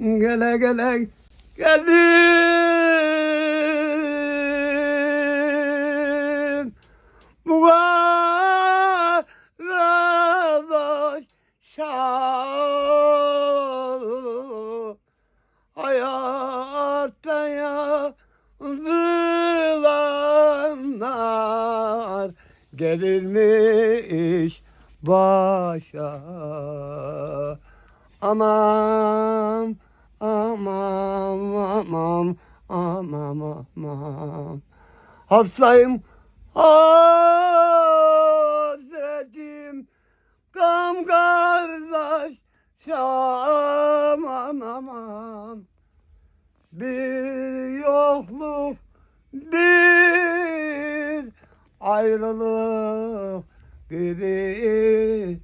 Gele gele geldim. Bu kadar başa hayatta yazılanlar gelirmiş başa aman aman aman aman. Hastayım hasretim Kam kardeş aman aman. Bir yokluk bir ayrılık birisi